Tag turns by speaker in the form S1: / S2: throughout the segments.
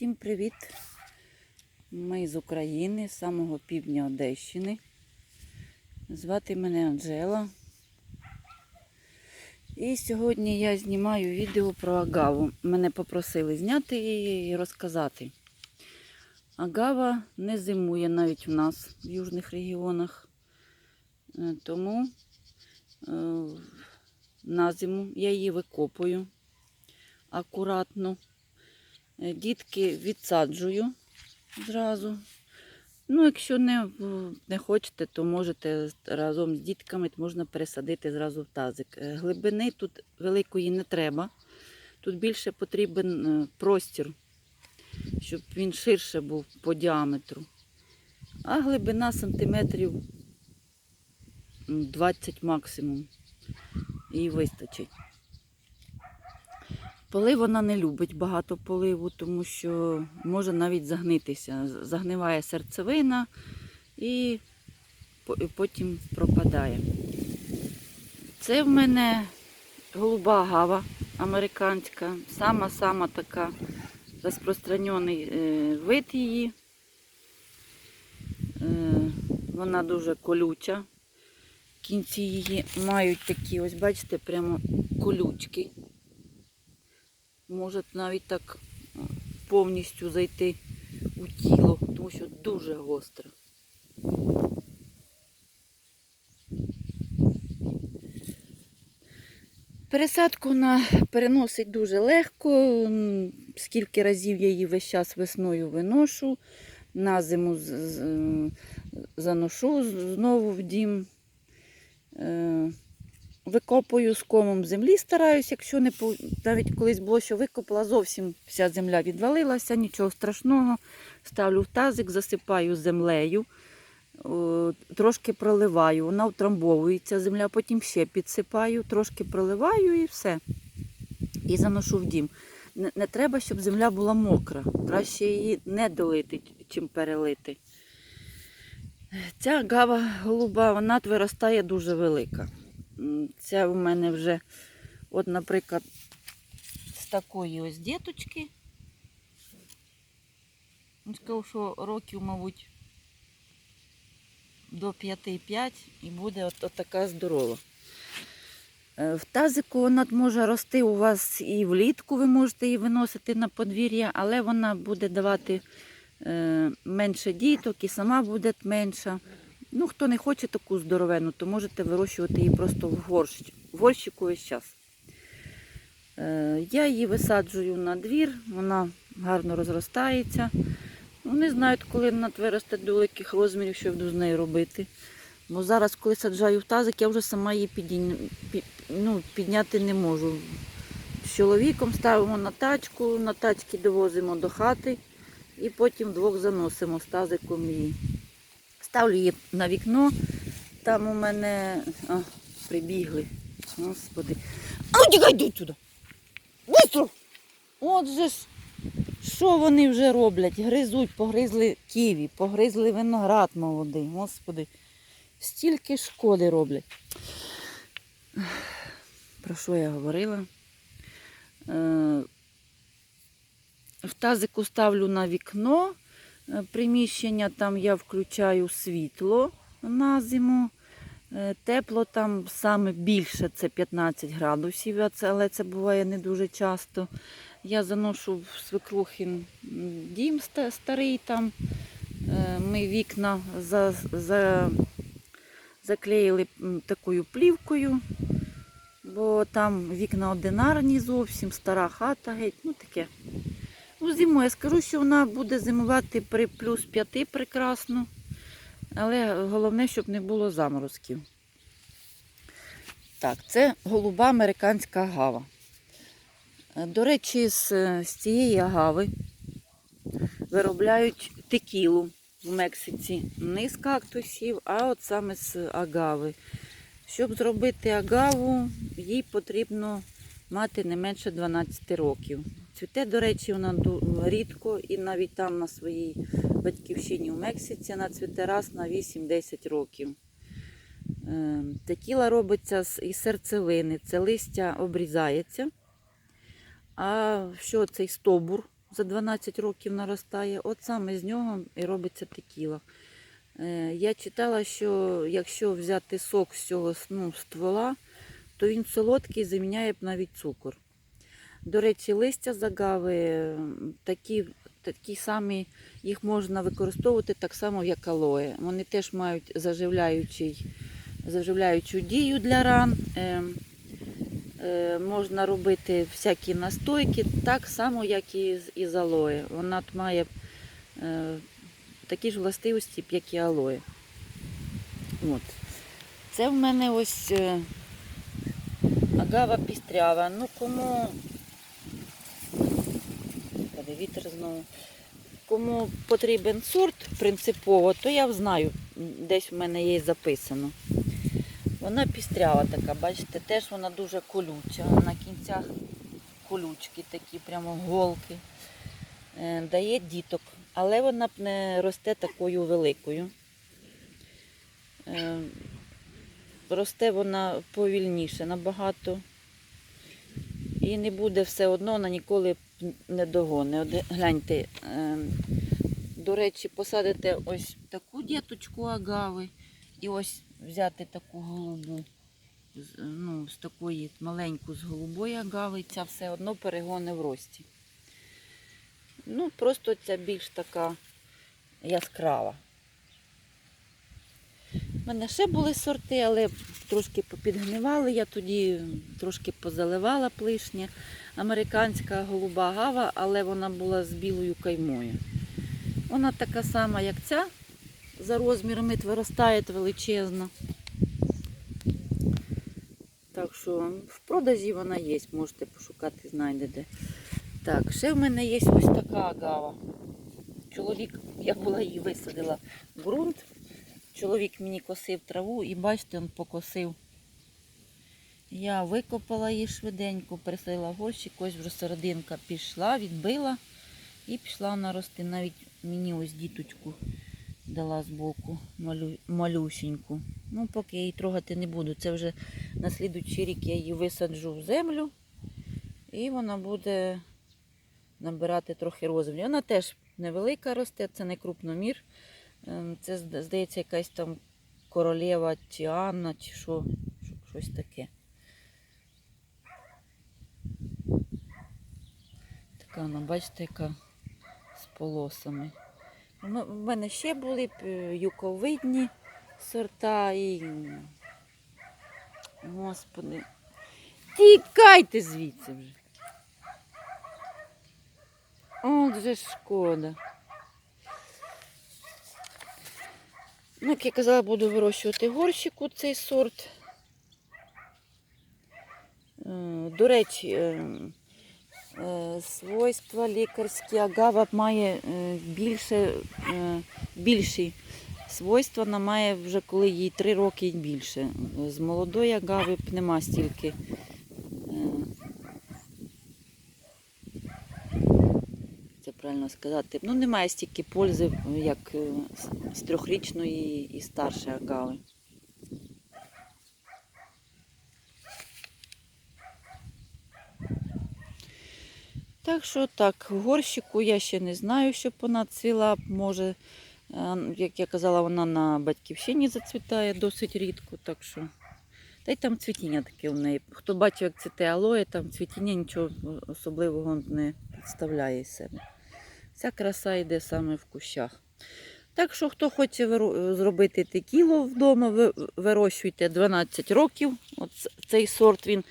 S1: Всім привіт! Ми з України, з самого півдня Одещини. Звати мене Анжела. І сьогодні я знімаю відео про агаву. Мене попросили зняти і розказати. Агава не зимує навіть у нас в южних регіонах. Е, Тому е, на зиму я її викопую акуратно. Е, Дітки відсаджую зразу. Ну, якщо не, не хочете, то можете разом з дітками можна пересадити зразу в тазик. Е, Глибини тут великої не треба. Тут більше потрібен е, простір, щоб він ширше був по діаметру. А глибина сантиметрів 20 максимум. І вистачить. Полив вона не любить багато поливу, тому що може навіть загнитися. Загниває серцевина і потім пропадає. Це в мене голуба гава американська, сама-сама така розпространений е, вид її. Е, Вона дуже колюча. Кінці її мають такі, ось бачите, прямо колючки може навіть так повністю зайти у тіло, тому що дуже гостро. Пересадку вона переносить дуже легко. Скільки разів я її весь час весною виношу, на зиму заношу знову в дім. Викопую з комом землі, стараюсь, якщо не навіть колись було, що викопала, зовсім вся земля відвалилася, нічого страшного. Ставлю в тазик, засипаю землею, трошки проливаю, вона втрамбовується земля, потім ще підсипаю, трошки проливаю і все. І заношу в дім. Не, не треба, щоб земля була мокра. Краще її не долити, чим перелити. Ця гава голуба, вона виростає дуже велика. Ця у мене вже, от, наприклад, з такої ось діточки. Ну, Скажу, що років, мабуть, до 5-5 і буде от, от така здорова. Е, В тазику вона може рости у вас і влітку, ви можете її виносити на подвір'я, але вона буде давати е, менше діток і сама буде менша. Ну, хто не хоче таку здоровену, то можете вирощувати її просто в, горщ, в горщику весь час. Е, я її висаджую на двір, вона гарно розростається. Ну, не знаю, коли вона виросте до великих розмірів, що я буду з нею робити. Бо зараз, коли саджаю в тазик, я вже сама її підійн... пі- ну, підняти не можу. З чоловіком ставимо на тачку, на тачки довозимо до хати і потім вдвох заносимо з тазиком її. Ставлю її на вікно. Там у мене а, прибігли. Господи. А тікай йди туди. Бистро! От же ж, що вони вже роблять? Гризуть, погризли ківі, погризли виноград молодий. Господи. Стільки шкоди роблять. Про що я говорила? Е, В тазику ставлю на вікно приміщення, там я включаю світло на зиму. Е, Тепло там саме більше це 15 градусів, але це буває не дуже часто. Я заношу в свекрухин м, дім старий там. Е, Ми вікна за, за, заклеїли такою плівкою, бо там вікна одинарні зовсім, стара хата геть, ну таке. Ну, зимою я скажу, що вона буде зимувати при плюс 5 прекрасно. Але головне, щоб не було заморозків. Так, це голуба американська агава. Е, До речі, з, з цієї агави виробляють текілу в Мексиці. Не з кактусів, а от саме з агави. Щоб зробити агаву, їй потрібно мати не менше 12 років. Цвіте, до речі, вона рідко і навіть там на своїй батьківщині в Мексиці вона цвіте раз на 8-10 років. Е, Текіла робиться із серцевини, це листя обрізається. А що цей стовбур за 12 років наростає. От саме з нього і робиться текіла. Е, Я читала, що якщо взяти сок з цього ну, ствола, то він солодкий заміняє навіть цукор. До речі, листя загави такі, такі самі, їх можна використовувати так само, як алоє. Вони теж мають заживляючий, заживляючу дію для ран. Е, е, можна робити всякі настойки, так само, як і з із алоє. Вона має е, такі ж властивості, як і алоє. От. Це в мене ось е, агава пістрява. Ну кому. Господи, вітер знову. Кому потрібен сорт принципово, то я знаю, десь в мене є записано. Вона пістрява така, бачите, теж вона дуже колюча. На кінцях колючки такі, прямо голки. Е, Дає діток, але вона б не росте такою великою. Е, Росте вона повільніше набагато. І не буде все одно, вона ніколи не догони. От гляньте, е, до речі, посадите ось таку діточку агави і ось взяти таку голубу, ну, з такої маленьку з голубої агави, ця все одно перегони в рості. Ну, просто ця більш така яскрава. Мене ще були сорти, але трошки попідгнивали. Я тоді трошки позаливала плишня. Американська голуба гава, але вона була з білою каймою. Вона така сама, як ця, за розмірами виростає величезна. Так що в продажі вона є, можете пошукати, знайдете. Так, ще в мене є ось така агава. Чоловік, я була її висадила в ґрунт. Чоловік мені косив траву і бачите, він покосив. Я викопала її швиденько, пересадила в горщик, ось вже серединка пішла, відбила і пішла вона рости. Навіть мені ось діточку дала збоку малю, малюсіньку. Ну, поки я її трогати не буду. Це вже на слідуючий рік я її висаджу в землю і вона буде набирати трохи розміру. Вона теж невелика росте, це не крупномір. Ем, Це, здається, якась там королева чи Анна, чи що, що- щось таке. Така вона, бачите, яка з полосами. У м- мене ще були е, юковидні сорта і. Господи. Тікайте звідси вже. От вже ж шкода. Як я казала, буду вирощувати горщику цей сорт. Е, До речі, е, е, свойства лікарські агава має більше, більші свойства вона має вже коли їй 3 роки і більше. З молодої агави нема стільки. е, Це правильно сказати. Ну, немає стільки пользи, як е, з- трьохрічної і старшої агави. Так що так, в горщику я ще не знаю, щоб вона цвіла. Може, е, як я казала, вона на батьківщині зацвітає досить рідко. Так що. Та й там цвітіння таке у неї. Хто бачив, як цвіте алоє, там цвітіння нічого особливого не представляє себе. Ця краса йде саме в кущах. Так що, хто хоче зробити текіло вдома, ви- вирощуйте 12 років. От цей сорт він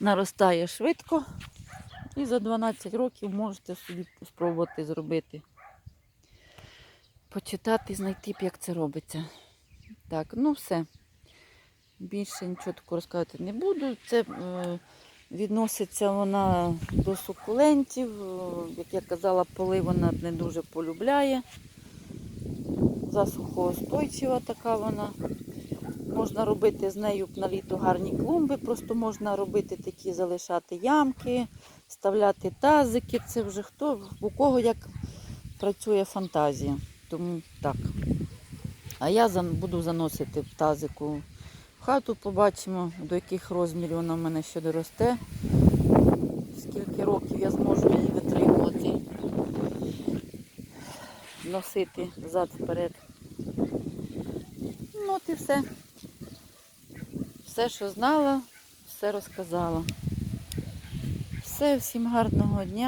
S1: наростає швидко. І за 12 років можете собі спробувати зробити. Почитати, знайти, як це робиться. Так, ну все. Більше нічого такого розказувати не буду. Це е, відноситься вона до сукулентів. Е, Як я казала, поли вона не дуже полюбляє. Засухоустойчива така вона. Можна робити з нею на літо гарні клумби, просто можна робити такі, залишати ямки, вставляти тазики. Це вже хто у кого як працює фантазія. Тому так. А я буду заносити в тазику хату, побачимо, до яких розмірів вона в мене ще доросте. Скільки років я зможу її витримувати. носити зад вперед. Ну от і все. Все, що знала, все розказала. Все, всім гарного дня.